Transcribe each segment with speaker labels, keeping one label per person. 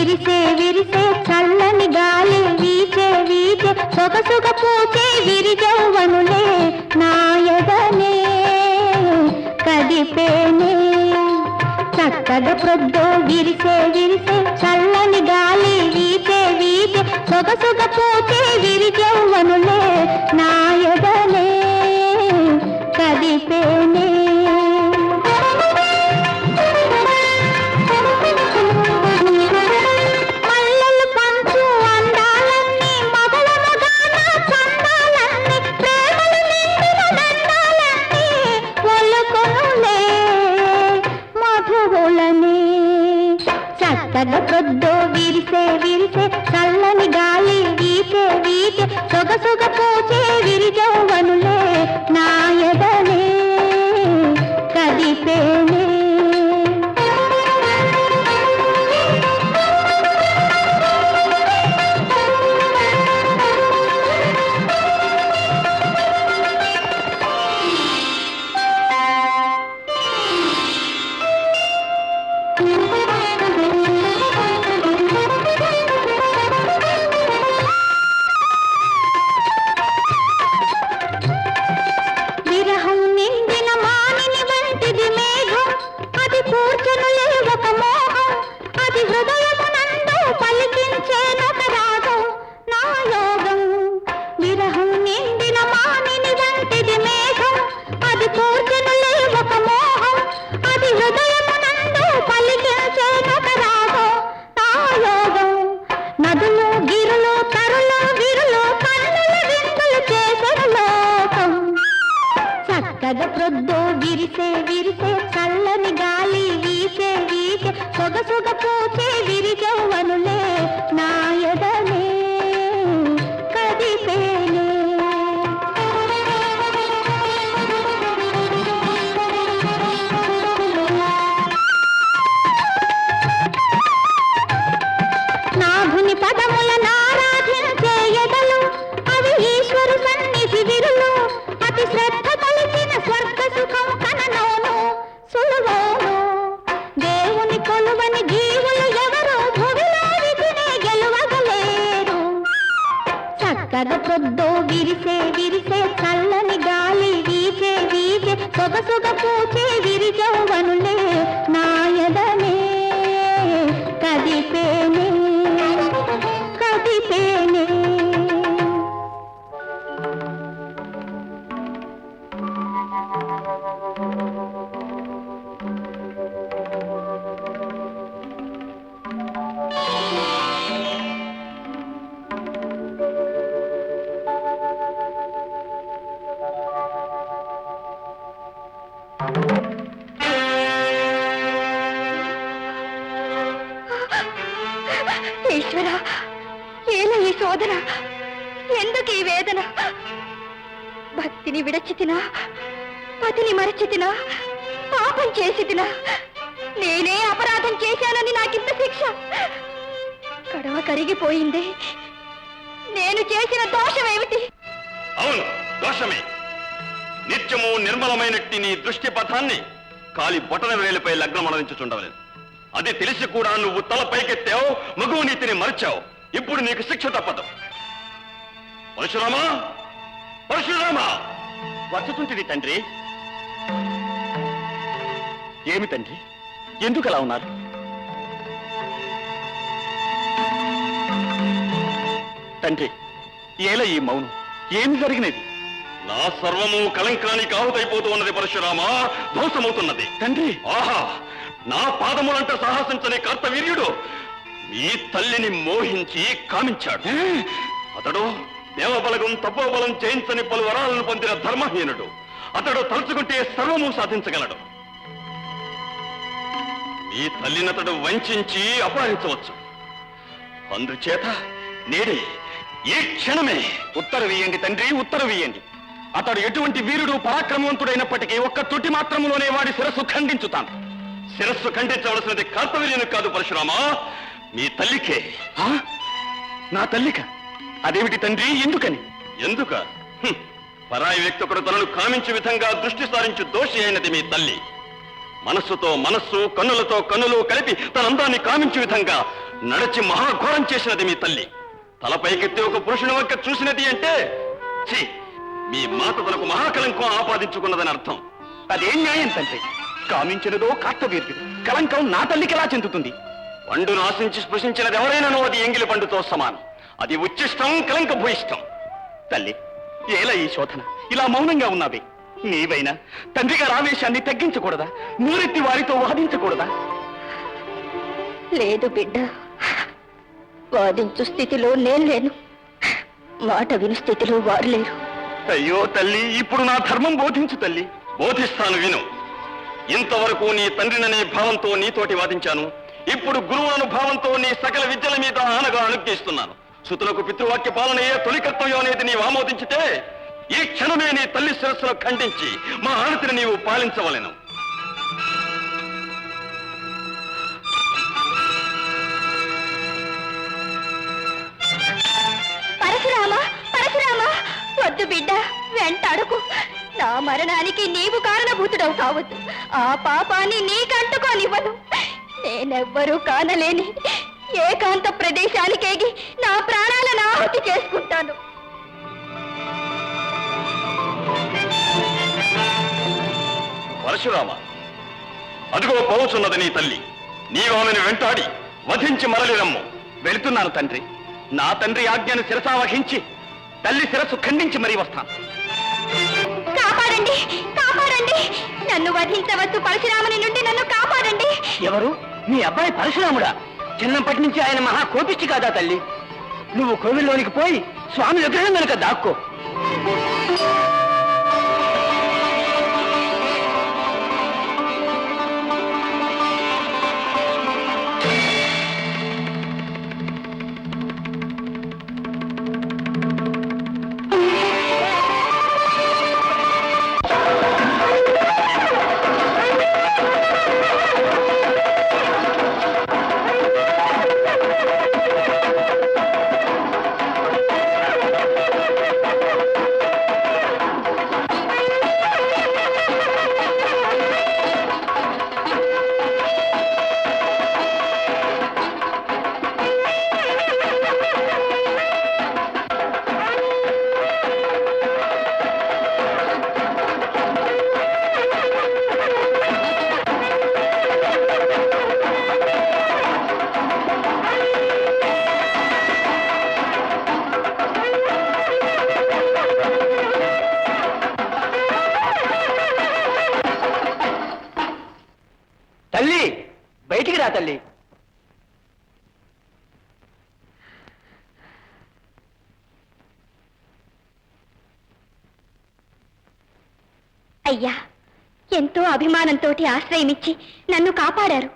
Speaker 1: విరిసే విరిసే చల్లని గాలి వీచే వీచే సొగసుగ పూచే విరిజౌవనులే నాయదనే కదిపేనే. చక్కగా ప్రొద్దు ఏల ఎందుకు ఈ వేదన? భక్తిని విడచితినా? పతిని మరచితినా? పాపం చేసితినా? నేనే అపరాధం చేశానని నాకింత శిక్ష. కడవ కరిగిపోయింది. నేను చేసిన దోషమేమిటి?
Speaker 2: అవును దోషమే. నిత్యము నిర్మలమైనట్టి నీ దృష్టి పథాన్ని కాలి బొటన వేలిపై లగ్నమనవించుచుండవలేదు అది తెలిసి కూడా నువ్వు తల పైకెత్తావు మగువు నీతిని మరిచావు. ఇప్పుడు నీకు శిక్ష తప్పదు. పరశురామా? పరశురామా? వచ్చుతుంటిది తండ్రి. ఏమి తండ్రి? ఎందుకు అలా ఉన్నారు? తండ్రి ఏల ఈ మౌనం ఏమి జరిగినది? నా సర్వము కలంకానికి ఆహుతైపోతూ ఉన్నది పరశురామా. ధ్వంసమవుతున్నది. తండ్రి. ఆహా నా పాదములంట సాహసించని కర్తవీర్యుడు మీ తల్లిని మోహించి కామించాడు. అతడు దేవబలగం తపోబలం చేయించని పలు వరాలను పొందిన ధర్మహీనుడు. అతడు తలుచుకుంటే సర్వము సాధించగలడు. మీ తల్లినతడు వంచి అపహరించవచ్చు. అందుచేత నేడే ఈ క్షణమే ఉత్తరవీయండి తండ్రి ఉత్తరవీయండి అతడు ఎటువంటి వీరుడు పరాక్రమవంతుడైనప్పటికీ ఒక్క తుటి మాత్రములోనే వాడి శిరస్సు ఖండించుతాను. శిరస్సు ఖండించవలసినది కర్తవ్యం కాదు పరశురామా. మీ తల్లికే. నా తల్లిక? అదేమిటి తండ్రి? ఎందుకని? ఎందుక. పరాయి వ్యక్తి ఒకడు తనను కామించే విధంగా దృష్టి సారించు దోషి అయినది మీ తల్లి. మనస్సుతో మనస్సు కన్నులతో కన్నులు కలిపి తన అందాన్ని కామించే విధంగా నడిచి మహాఘోరం చేసినది మీ తల్లి. తలపైకెత్తి ఒక పురుషుని వంక చూసినది అంటే ఛీ మీ మాత తనకు మహాకలంకం ఆపాదించుకున్నదని అర్థం.
Speaker 3: అదేం న్యాయం తండ్రి? కామించినదో కార్తవీర్యుడు. కలంకం నా తల్లికి ఎలా చెందుతుంది?
Speaker 2: పండును ఆశించి స్పృశించినది ఎవరైనానో అది ఎంగిలి పండుతో సమానం. అది ఉచ్చిష్టం కలంక భూయిష్టం.
Speaker 3: తల్లి ఏలా ఈ శోధన? ఇలా మౌనంగా ఉన్నావే. నీవైనా తండ్రి గారి ఆవేశాన్ని తగ్గించకూడదా? నూరెత్తి వారితో వాదించకూడదా?
Speaker 4: లేదు బిడ్డ. వాదించు స్థితిలో నేను లేను. మాట విని స్థితిలో వారు లేరు.
Speaker 3: అయ్యో తల్లి ఇప్పుడు నా ధర్మం బోధించు తల్లి.
Speaker 2: బోధిస్తాను విను. ఇంతవరకు నీ తండ్రిననే భావంతో నీతోటి వాదించాను. ఇప్పుడు గురువులను భావంతో నీ సకల విద్యల మీద ఆనగా అనుగ్రహిస్తున్నాను. సుతులకు పితృవాక్య పాలన తొలి కర్తవ్యం అనేది నీవు ఆమోదించితే ఈ క్షణమే నీ తల్లి శిరస్సును ఖండించి మా ఆనతిని నీవు పాలించవలెను.
Speaker 4: పరశురామ పరశురామ వద్దు బిడ్డ వెంటాడకు నా మరణానికి నీవు కారణభూతుడవు కావద్దు. ఆ పాపాన్ని నీకంటుకోనివ్వను నేనెవ్వరూ కానలేని ఏకాంత ప్రదేశానికేగి నా ప్రాణాలను ఆహుతి చేసుకుంటాను.
Speaker 2: పరశురామ అదిగో పోవుచున్నది నీ తల్లి. నీవు ఆమెను వెంటాడి వధించి మరలి రమ్ము
Speaker 3: వెళుతున్నాను తండ్రి. నా తండ్రి ఆజ్ఞను శిరసావహించి తల్లి శిరస్సు ఖండించి మరీ వస్తాను.
Speaker 4: కాపాడండి కాపాడండి. నన్ను వధించవద్దు పరశురాముని నుండి నన్ను కాపాడండి.
Speaker 3: ఎవరు? మీ అబ్బాయి పరశురాముడా. చిన్నప్పటి నుంచి ఆయన మహా కోపిష్టి కాదా తల్లి? నువ్వు కోవిల్లోనికి పోయి స్వామి విగ్రహం కనుక దాక్కో.
Speaker 4: అయ్యా ఎంతో అభిమానంతో ఆశ్రయమిచ్చి నన్ను కాపాడారు.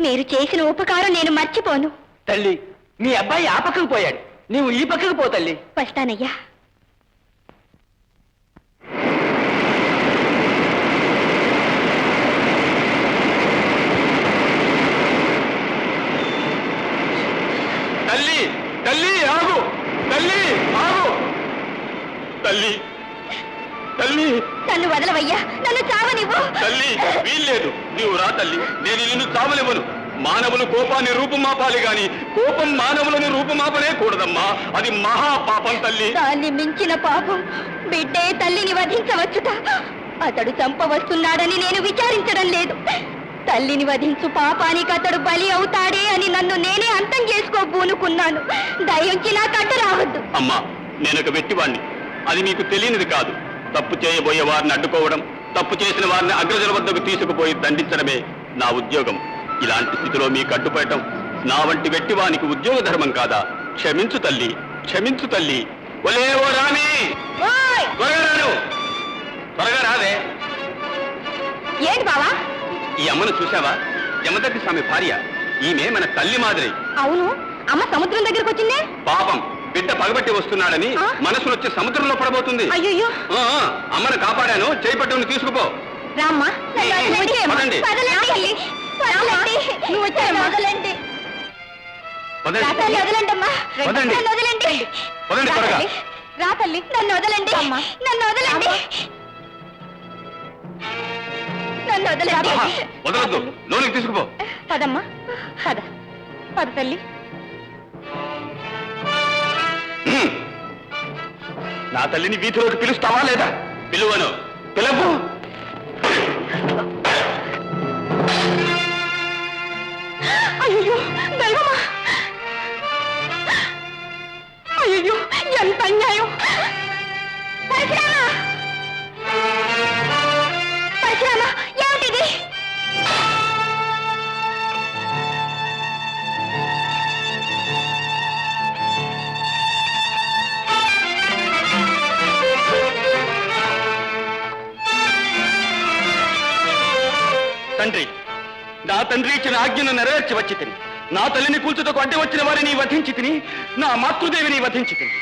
Speaker 4: మీరు చేసిన ఉపకారం నేను మర్చిపోను.
Speaker 3: తల్లి మీ అబ్బాయి ఆ పక్కకు పోయాడు. నీవు ఈ పక్కకు పో తల్లి.
Speaker 4: వస్తానయ్యా.
Speaker 2: తల్లి తల్లి ఆగు. తల్లి ఆగు. తల్లి. తల్లి.
Speaker 4: నన్ను వదలవయ్యా. నన్ను చావనివ్వు.
Speaker 2: తల్లి వీల్లేదు. నీవు రా తల్లి. నేను నిన్ను చావలేవను మానవులు కోపాన్ని రూపుమాపాలి గాని కోపం మానవులను రూపుమాపనే కూడదమ్మా అది మహా పాపం తల్లి.
Speaker 4: దాన్ని మించిన పాపం బిడ్డే తల్లిని వధించవచ్చుట. అతడు చంపవస్తున్నాడని నేను విచారించడం లేదు. తల్లిని వధించు పాపానికి అతడు బలి అవుతాడే అని నన్ను నేనే అంతం చేసుకోబూనుకున్నాను దయించి నా కట్ట రావద్దు.
Speaker 2: అమ్మా నేను ఒక వెట్టివాణ్ణి అది మీకు తెలియనిది కాదు. తప్పు చేయబోయే వారిని అడ్డుకోవడం తప్పు చేసిన వారిని అగ్రజల వద్దకు తీసుకుపోయి దండించడమే నా ఉద్యోగం. ఇలాంటి స్థితిలో మీకు అడ్డుపడటం నా వంటి వెట్టివానికి ఉద్యోగ ధర్మం కాదా? క్షమించు తల్లి క్షమించు తల్లి. ఒలే ఓ రామి! త్వరగా రాను! త్వరగా రావే.
Speaker 4: ఏంటి బావా?
Speaker 2: ఈ అమ్మను చూసావా యమదగ్గి స్వామి భార్య. ఈమె మన తల్లి మాదిరి.
Speaker 4: అవును అమ్మ సముద్రం దగ్గరకు వచ్చిందే
Speaker 2: పాపం. బిడ్డ పగబట్టి వస్తున్నాడని
Speaker 4: ఆ?
Speaker 2: మనసును వచ్చి సముద్రంలో పడబోతుంది.
Speaker 4: అయ్యో
Speaker 2: ఆ, ఆ, అమ్మను కాపాడాను చేపట్టుని తీసుకుపో.
Speaker 4: రామ్మా. వదలండి. వదలండి. నువ్వు వచ్చేయమ్మా.
Speaker 2: పదండి.
Speaker 4: నన్ను వదలండి.
Speaker 2: త్వరగా.
Speaker 4: నన్ను వదలండి. నన్ను వదలండి. నన్ను వదలండి.
Speaker 2: ఆహా, వదలొద్దు. లోనికి తీసుకుపో.
Speaker 4: పదమ్మా. పద పద తల్లి.
Speaker 3: నా తల్లిని వీధిలోకి పిలుస్తావా లేదా?
Speaker 2: పిలువను.
Speaker 3: పిలవు
Speaker 5: అయ్యో దైవమా. అయ్యో ఎంత అన్యాయం. పరశురామా పరశురామా
Speaker 3: తండ్రి. నా తండ్రి ఇచ్చిన ఆజ్ఞను నెరవేర్చి వచ్చి తిని. నా తల్లిని కూల్చుటకు అడ్డి వచ్చిన వారిని వధించి తిని నా మాతృదేవిని వధించి తిని.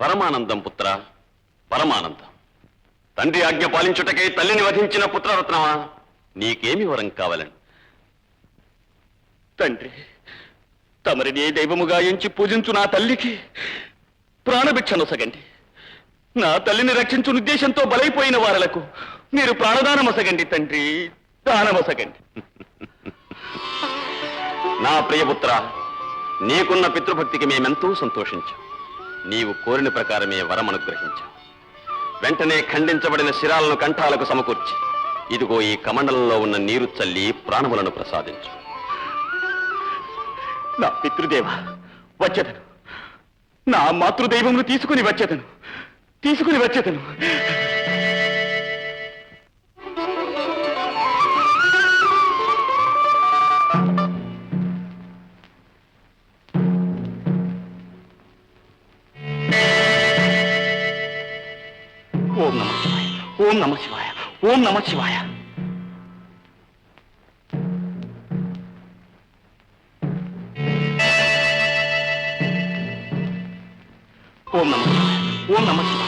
Speaker 2: పరమానందం పుత్ర పరమానందం. తండ్రి ఆజ్ఞ పాలించుటకై తల్లిని వధించిన పుత్రరత్నమా? నీకేమి వరం కావాలని?
Speaker 3: తండ్రి తమరిని దైవముగా ఎంచి పూజించు నా తల్లికి ప్రాణభిక్షనొసగండి నా తల్లిని రక్షించు ఉద్దేశంతో బలైపోయిన వారలకు మీరు ప్రాణదానమసగండి తండ్రి దానమసగండి.
Speaker 2: నా ప్రియపుత్ర నీకున్న పితృభక్తికి మేమెంతో సంతోషించాం. నీవు కోరిన ప్రకారమే వరం అనుగ్రహించాం. వెంటనే ఖండించబడిన శిరాలను కంఠాలకు సమకూర్చి ఇదిగో ఈ కమండలంలో ఉన్న నీరు చల్లి ప్రాణములను ప్రసాదించు.
Speaker 3: నా పితృదేవ వచ్చేదను. నా మాతృదైవమును తీసుకుని వచ్చేదను. తీసుకుని వచ్చేతను ఓం నమ శివాయ. ఓం నమ శివాయ. ఓం నమ శివాయ. ఓం నమ శివాయ. ఓం నమ శివాయ.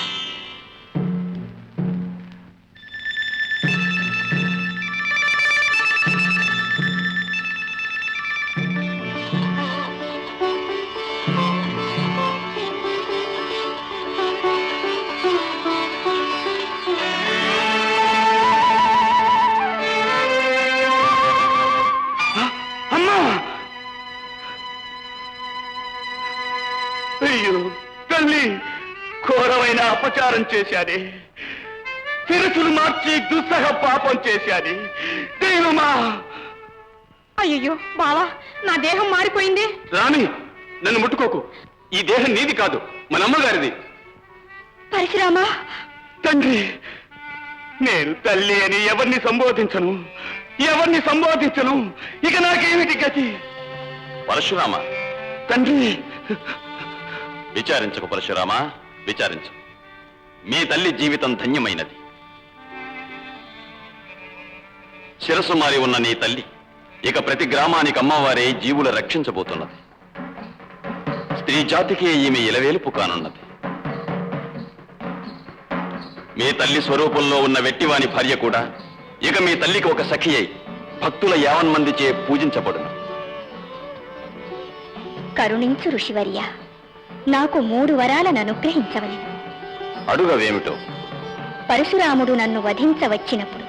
Speaker 3: అపచారం చేశాది శిరసులు మార్చి దుస్సహ పాపం చేశాది దైవమా!
Speaker 5: అయ్యో బావా నా దేహం మారిపోయింది.
Speaker 3: రాణి నన్ను ముట్టుకోకు. ఈ దేహం నీది కాదు మన అమ్మగారిది.
Speaker 5: పరశురామా!
Speaker 3: తండ్రి నేను తల్లి అని ఎవరిని సంబోధించను? ఎవరిని సంబోధించను? ఇక నాకేమిటి గతి?
Speaker 2: పరశురామ!
Speaker 3: తండ్రి!
Speaker 2: విచారించకు పరశురామ విచారించు మీ తల్లి జీవితం ధన్యమైనది. శిరసు మారి ఉన్న నీ తల్లి ఇక ప్రతి గ్రామానికి అమ్మవారే జీవుల రక్షించబోతున్నది. స్త్రీ జాతికి ఈమె ఇలవేలుపు కానున్నది. మీ తల్లి స్వరూపంలో ఉన్న వెట్టివాని భార్య కూడా ఇక మీ తల్లికి ఒక సఖి అయి భక్తుల యావన్మందిచే పూజించబడును.
Speaker 5: కరుణించు ఋషివర్య నాకు మూడు వరాలను అనుగ్రహించవలేదు
Speaker 2: అడుగవేమిటో?
Speaker 5: పరశురాముడు నన్ను వధించవచ్చినప్పుడు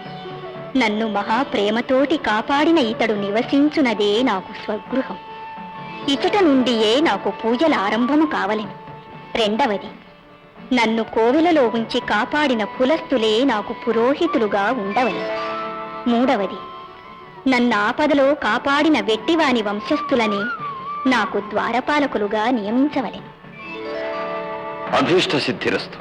Speaker 5: నన్ను మహాప్రేమతోటి కాపాడిన ఇతడు నివసించునదే నాకు స్వగృహం. ఇచట నుండియే నాకు పూజల ఆరంభము కావలెను. రెండవది నన్ను కోవెలలో ఉంచి కాపాడిన కులస్తులే నాకు పురోహితులుగా ఉండవలెను. మూడవది నన్ను ఆపదలో కాపాడిన వెట్టివాని వంశస్థులని నాకు ద్వారపాలకులుగా నియమించవలెను.
Speaker 2: అభీష్ట సిద్ధిరస్తు